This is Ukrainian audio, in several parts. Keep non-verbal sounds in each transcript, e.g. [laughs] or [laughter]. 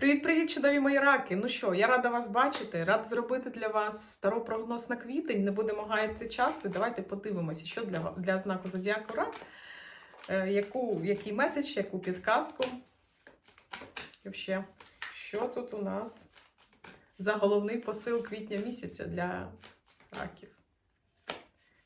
Привіт-привіт, чудові мої раки! Ну що, я рада вас бачити, рада зробити для вас старо прогноз на квітень. Не будемо гаяти часу. Давайте подивимося, що для, для знаку Зодіаку Рак, е, яку, який меседж, яку підказку. І взагалі, що тут у нас за головний посил квітня місяця для раків?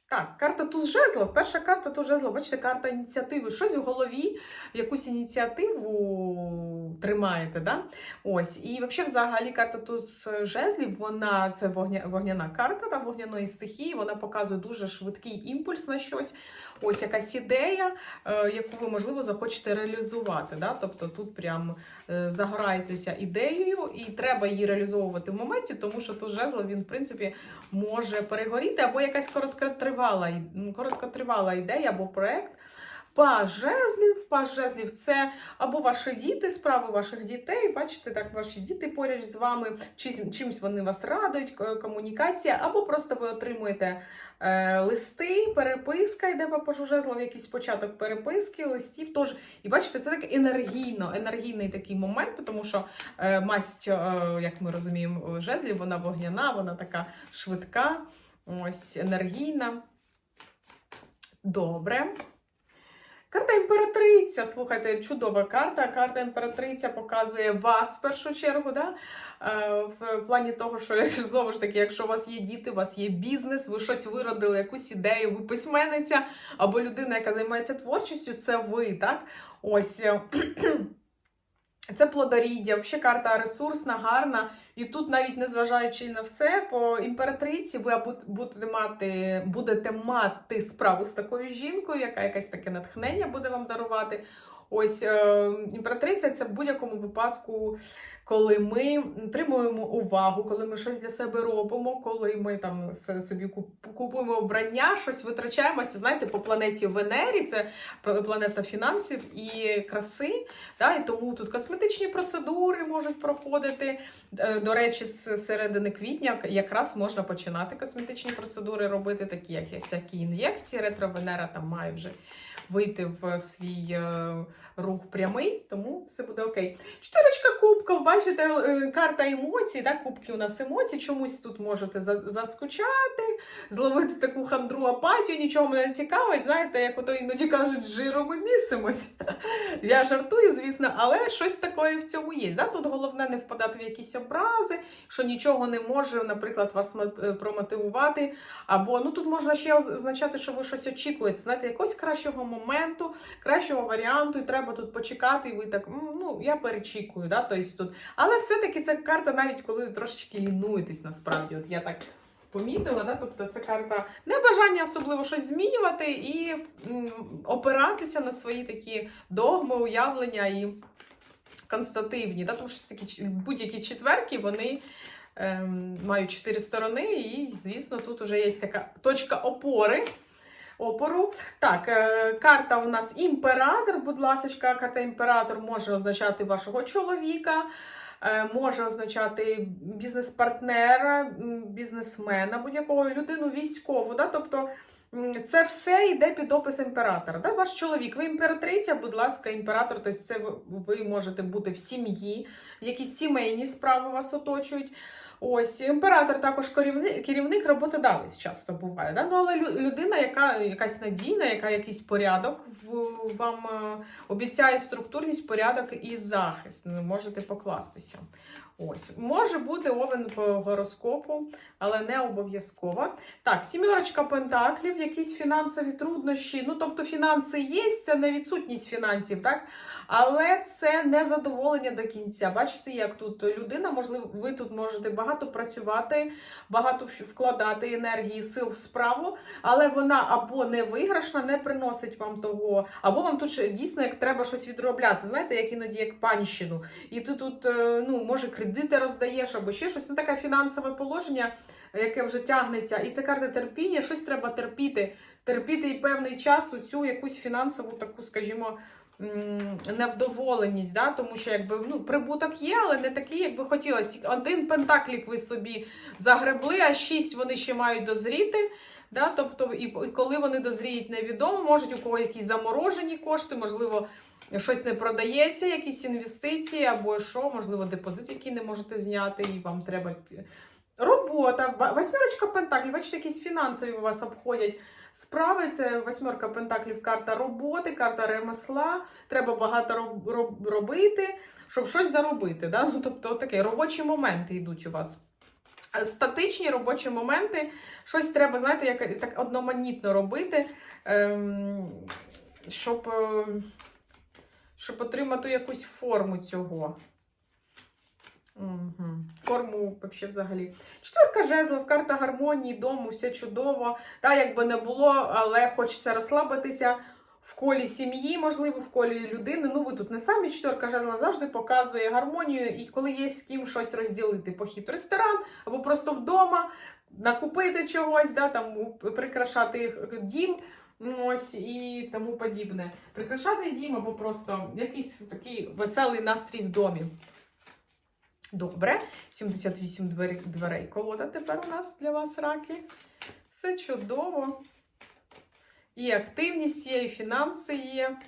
Так, карта туз жезлов. Перша карта туз жезлов. Бачите, карта ініціативи. Щось в голові, якусь ініціативу тримаєте, да? Ось. І взагалі, взагалі, карта туз жезлів, вона це вогня, вогняна карта да, вогняної стихії. Вона показує дуже швидкий імпульс на щось. Ось якась ідея, е, яку ви, можливо, захочете реалізувати. Да? Тобто тут прям е, загораєтеся ідеєю, і треба її реалізовувати в моменті, тому що тут жезлов, він, в принципі, може перегоріти, або якась короткотривала, короткотривала ідея або проект. Паж жезлів, паж жезлів це або ваші діти, справи ваших дітей. Бачите, так ваші діти поряд з вами, чимсь вони вас радують, комунікація, або просто ви отримуєте е, листи, переписка йде по пажу якийсь початок переписки, листів. Тож, і бачите, це так енергійно, енергійний такий момент, тому що е, масть, е, як ми розуміємо, жезлів, вона вогняна, вона така швидка, ось енергійна. Добре. Карта імператриця. Слухайте, чудова карта. Карта імператриця показує вас в першу чергу. Да? Е, В плані того, що знову ж таки, якщо у вас є діти, у вас є бізнес, ви щось виродили, якусь ідею, ви письменниця або людина, яка займається творчістю, це ви, так? Ось. Це плодоріддя, взагалі карта ресурсна, гарна. І тут, навіть незважаючи на все, по імператриці ви будете мати, будете мати справу з такою жінкою, яка якесь таке натхнення буде вам дарувати. Ось е, імператриця це в будь-якому випадку, коли ми отримуємо увагу, коли ми щось для себе робимо, коли ми там собі купуємо обрання, щось витрачаємося. Знаєте, по планеті Венері, це планета фінансів і краси. Да, і тому тут косметичні процедури можуть проходити. Е, До речі, з середини квітня якраз можна починати косметичні процедури робити, такі як всякі ін'єкції. Ретро-Венера там має вже вийти в свій е, рух прямий, тому все буде окей. Чотирочка кубків, бачите, е, карта емоцій, да, кубки у нас емоцій. Чомусь тут можете заскучати, зловити таку хандру апатію, нічого мене не цікавить. Знаєте, як ото іноді кажуть, жиром ми місимось. [laughs] Я жартую, звісно, але щось таке в цьому є. Да? Тут головне не впадати в якісь образи, що нічого не може, наприклад, вас е, промотивувати. Або ну тут можна ще означати, що ви щось очікуєте. Знаєте, якогось кращого моменту, кращого варіанту, і треба тут почекати, і ви так, ну я перечікую. Да? Тобто тут. Але все-таки це карта, навіть коли ви трошечки лінуєтесь, насправді. От я так. Помітила, да? тобто це карта небажання особливо щось змінювати і м, опиратися на свої такі догми, уявлення і констативні. Да? Тому що такі будь-які четверки вони ем, мають чотири сторони, і, звісно, тут вже є така точка опори. Опору. Так, е, карта у нас імператор, будь ласка, карта імператор може означати вашого чоловіка, е, може означати бізнес-партнера, бізнесмена, будь-якого людину військову. Да? Тобто це все йде під опис імператора. Да? Ваш чоловік, ви імператриця, будь ласка, імператор, тобто це ви, ви можете бути в сім'ї, якісь сімейні справи вас оточують. Ось імператор також керівник, керівник роботодавець часто буває. Да? Ну, але людина, яка якась надійна, яка якийсь порядок вам е, обіцяє структурність, порядок і захист. Не можете покластися. Ось може бути овен по гороскопу, але не обов'язково. Так, сімерочка пентаклів, якісь фінансові труднощі. Ну, тобто, фінанси є, це не відсутність фінансів, так? Але це не задоволення до кінця. Бачите, як тут людина, можливо, ви тут можете багато працювати, багато вкладати енергії, сил в справу, але вона або не виграшна, не приносить вам того, або вам тут дійсно як треба щось відробляти. Знаєте, як іноді як панщину. І ти тут, е, ну, може, кредити роздаєш, або ще щось. Це таке фінансове положення, яке вже тягнеться. І це карта терпіння, щось треба терпіти. Терпіти і певний час у цю якусь фінансову таку, скажімо, невдоволеність, да? тому що якби ну, прибуток є, але не такий, як би хотілося. Один пентаклік ви собі загребли, а шість вони ще мають дозріти. Да? Тобто, і, коли вони дозріють, невідомо, можуть у кого якісь заморожені кошти, можливо, щось не продається, якісь інвестиції, або що, можливо, депозит, який не можете зняти, і вам треба. Робота, восьмерочка пентаклів, бачите, якісь фінансові у вас обходять справи. Це восьмерка пентаклів, карта роботи, карта ремесла. Треба багато роб- роб- робити, щоб щось заробити. Да? Ну, тобто, таке робочі моменти йдуть у вас. Статичні робочі моменти, щось треба, знаєте, як так одноманітно робити, ем, щоб, е, щоб отримати якусь форму цього. Угу. Форму вообще взагалі. Четверка жезлов, карта гармонії, дому, все чудово. Та, якби не було, але хочеться розслабитися в колі сім'ї, можливо, в колі людини. Ну, ви тут не самі четверка жезлов завжди показує гармонію, і коли є з ким щось розділити, похід в ресторан або просто вдома, накупити чогось, да, там, прикрашати дім. Ось і тому подібне. Прикрашати дім або просто якийсь такий веселий настрій в домі. Добре, 78 дверей, дверей колода тепер у нас для вас, раки. Все чудово. І активність є, і фінанси є.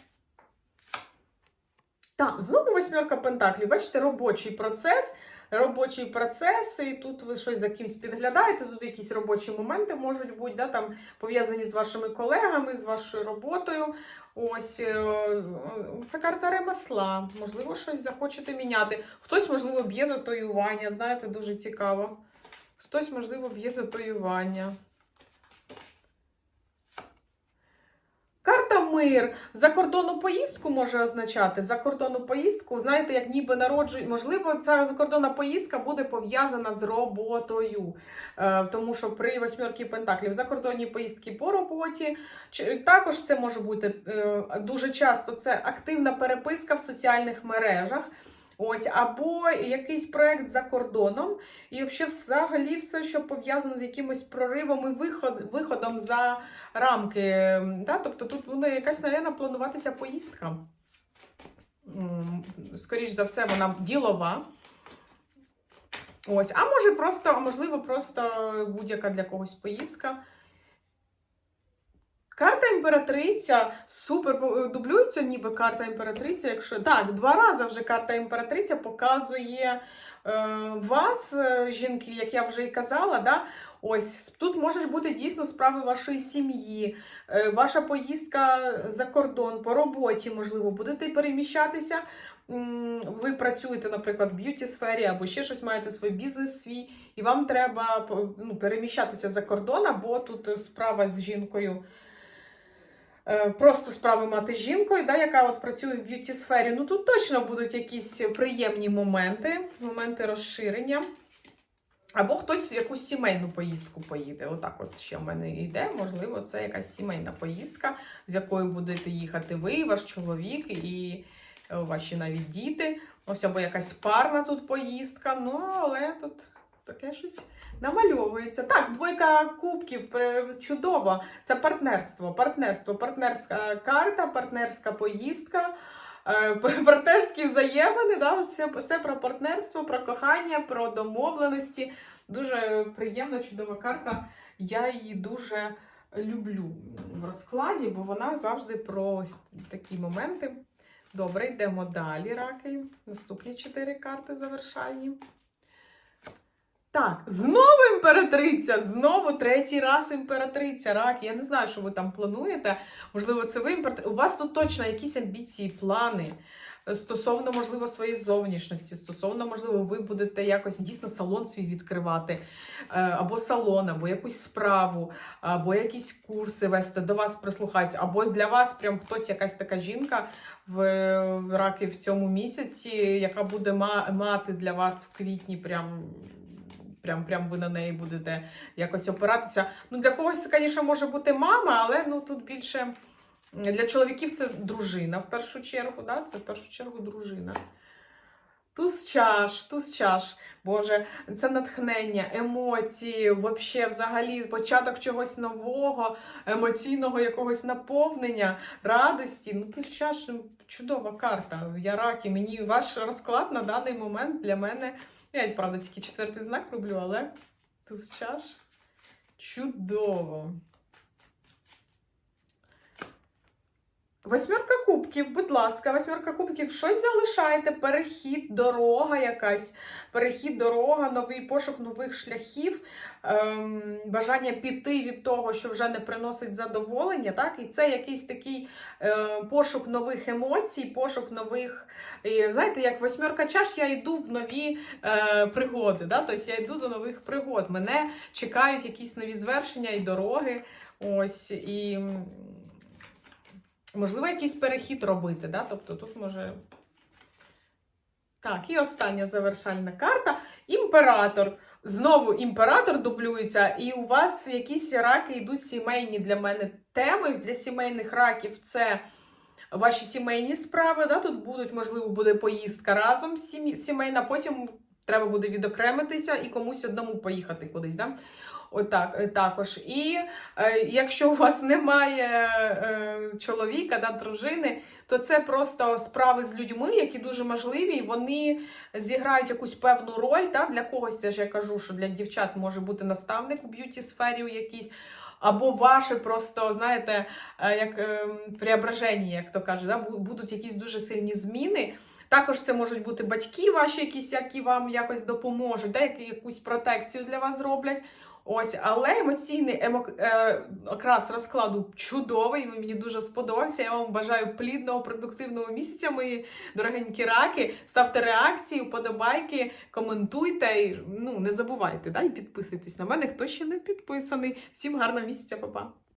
Так, знову восьмерка пентаклів. Бачите, робочий процес. Робочий процес, і тут ви щось за кимось підглядаєте, тут якісь робочі моменти можуть бути, да, там пов'язані з вашими колегами, з вашою роботою. Ось е, це карта ремесла. Можливо, щось захочете міняти. Хтось, можливо, б'є татуювання. Знаєте, дуже цікаво. Хтось, можливо, б'є татуювання. Карта мир. Закордонну поїздку може означати. Закордонну поїздку, знаєте, як ніби народжують. Можливо, ця закордонна поїздка буде пов'язана з роботою. Е, тому що при восьмерці пентаклів закордонні поїздки по роботі. Чи- Також це може бути е, дуже часто це активна переписка в соціальних мережах. Ось, або якийсь проект за кордоном, і взагалі, все, що пов'язано з якимось проривом і виход, виходом за рамки. Да? Тобто тут буде якась, мабуть, плануватися поїздка. М, Скоріш за все, вона ділова. Ось, а може просто, а можливо, просто будь-яка для когось поїздка. Карта імператриця супер е, дублюється, ніби карта імператриця. Якщо так, два рази вже карта імператриця показує е, вас, е, жінки, як я вже і казала. Да? Ось тут можуть бути дійсно справи вашої сім'ї, е, ваша поїздка за кордон по роботі, можливо, будете переміщатися. Ви працюєте, наприклад, в б'юті сфері або ще щось маєте свій бізнес свій, і вам треба ну, переміщатися за кордон, або тут справа з жінкою. Е, Просто справи мати з жінкою, да, яка от працює в б'юті сфері. Ну тут точно будуть якісь приємні моменти, моменти розширення. Або хтось в якусь сімейну поїздку поїде. Отак, от ще в мене йде. Можливо, це якась сімейна поїздка, з якою будете їхати ви, ваш чоловік і е, ваші навіть діти. Ось або якась парна тут поїздка. Ну, але тут таке щось намальовується. Так, двойка кубків чудово. Це партнерство. Партнерство, партнерська карта, партнерська поїздка. е, [laughs] Партнерські взаємини, да, все, все про партнерство, про кохання, про домовленості. Дуже приємна, чудова карта. Я її дуже люблю в розкладі, бо вона завжди про такі моменти. Добре, йдемо далі, раки. Наступні чотири карти завершальні. Так, знову імператриця, знову третій раз імператриця, рак. Я не знаю, що ви там плануєте. Можливо, це ви імператриця. У вас тут точно якісь амбіції, плани стосовно, можливо, своєї зовнішності, стосовно, можливо, ви будете якось дійсно салон свій відкривати, е, або салон, або якусь справу, або якісь курси вести, до вас прислухатися, або для вас прям хтось, якась така жінка в раки в цьому місяці, яка буде мати для вас в квітні прям. Прям, прям ви на неї будете якось опиратися. Ну, для когось це, звісно, може бути мама, але ну тут більше для чоловіків це дружина в першу чергу. Да? Це в першу чергу дружина. Туз чаш, туз чаш. Боже, це натхнення, емоції, вообще, взагалі, початок чогось нового, емоційного якогось наповнення, радості. Ну, туз чаш чудова карта. Я раки. Мені ваш розклад на даний момент для мене. Я, правда, тільки четвертий знак роблю, але тут чаш чудово. Восьмерка кубків, будь ласка, восьмерка кубків, щось залишаєте, перехід, дорога якась, перехід, дорога, новий пошук нових шляхів, ем, бажання піти від того, що вже не приносить задоволення. Так? І це якийсь такий е, пошук нових емоцій, пошук нових. І, знаєте, як восьмерка чаш, я йду в нові е, пригоди. Да? Тобто я йду до нових пригод. Мене чекають якісь нові звершення і дороги. Ось і. Можливо, якийсь перехід робити, да? тобто тут може. Так, і остання завершальна карта. Імператор. Знову імператор дублюється, і у вас якісь раки йдуть сімейні для мене теми. Для сімейних раків це ваші сімейні справи. Да? Тут будуть, можливо, буде поїздка разом сімейна, потім треба буде відокремитися і комусь одному поїхати кудись. Да? Отак, е, також. І е, якщо у вас немає е, чоловіка, да, дружини, то це просто справи з людьми, які дуже можливі, вони зіграють якусь певну роль. Да? Для когось це ж я кажу, що для дівчат може бути наставник у б'юті сфері якийсь. Або ваше просто, знаєте, е, як е, преображення, як то кажуть, да? будуть якісь дуже сильні зміни. Також це можуть бути батьки ваші, якісь, які вам якось допоможуть, да? які якусь протекцію для вас зроблять. Ось, але емоційний емо... е, окрас розкладу чудовий. Він мені дуже сподобався. Я вам бажаю плідного, продуктивного місяця, мої дорогенькі раки. Ставте реакції, вподобайки, коментуйте. І, ну, не забувайте, да? і підписуйтесь на мене, хто ще не підписаний. Всім гарного місяця, па-па!